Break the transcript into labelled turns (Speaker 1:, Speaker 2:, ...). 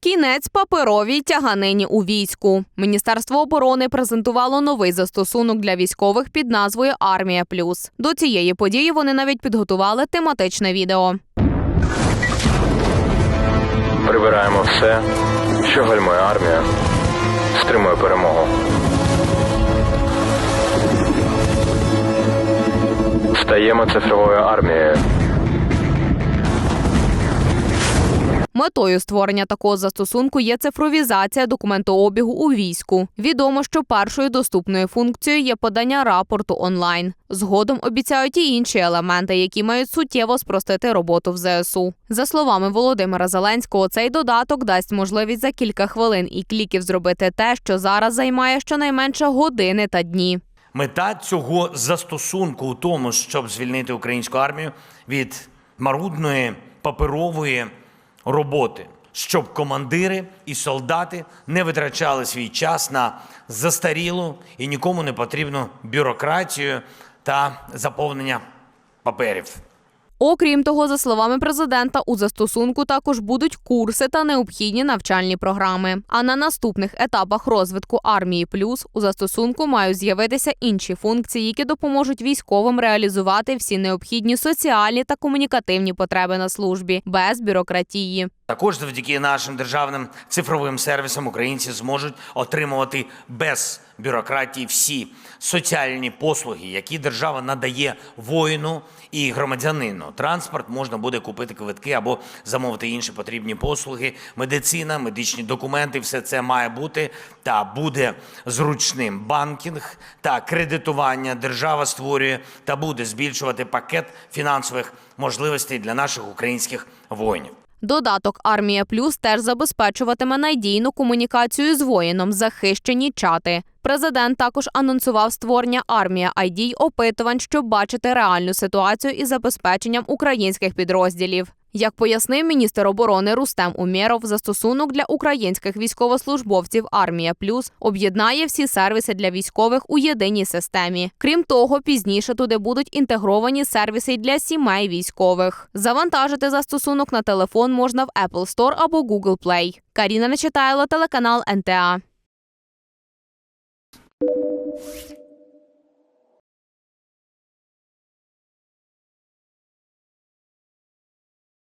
Speaker 1: Кінець паперовій тяганині у війську. Міністерство оборони презентувало новий застосунок для військових під назвою Армія Плюс. До цієї події вони навіть підготували тематичне відео.
Speaker 2: Прибираємо все, що гальмує армія, стримує перемогу. Стаємо цифровою армією.
Speaker 1: Метою створення такого застосунку є цифровізація документообігу у війську. Відомо, що першою доступною функцією є подання рапорту онлайн. Згодом обіцяють і інші елементи, які мають суттєво спростити роботу в ЗСУ. За словами Володимира Зеленського, цей додаток дасть можливість за кілька хвилин і кліків зробити те, що зараз займає щонайменше години та дні.
Speaker 3: Мета цього застосунку у тому, щоб звільнити українську армію від марудної паперової роботи, щоб командири і солдати не витрачали свій час на застарілу і нікому не потрібну бюрократію та заповнення паперів.
Speaker 1: Окрім того, за словами президента, у застосунку також будуть курси та необхідні навчальні програми. А на наступних етапах розвитку армії плюс у застосунку мають з'явитися інші функції, які допоможуть військовим реалізувати всі необхідні соціальні та комунікативні потреби на службі без бюрократії.
Speaker 3: Також завдяки нашим державним цифровим сервісам українці зможуть отримувати без бюрократії всі соціальні послуги, які держава надає воїну і громадянину. Транспорт можна буде купити квитки або замовити інші потрібні послуги. Медицина, медичні документи все це має бути та буде зручним. Банкінг та кредитування держава створює та буде збільшувати пакет фінансових можливостей для наших українських воїнів.
Speaker 1: Додаток Армія Плюс теж забезпечуватиме надійну комунікацію з воїном, захищені чати. Президент також анонсував створення армія ID опитувань, щоб бачити реальну ситуацію із забезпеченням українських підрозділів. Як пояснив міністр оборони Рустем Умєров, застосунок для українських військовослужбовців Армія Плюс об'єднає всі сервіси для військових у єдиній системі. Крім того, пізніше туди будуть інтегровані сервіси для сімей військових. Завантажити застосунок на телефон можна в Apple Store або Google Play. Каріна Нечитайло, телеканал НТА.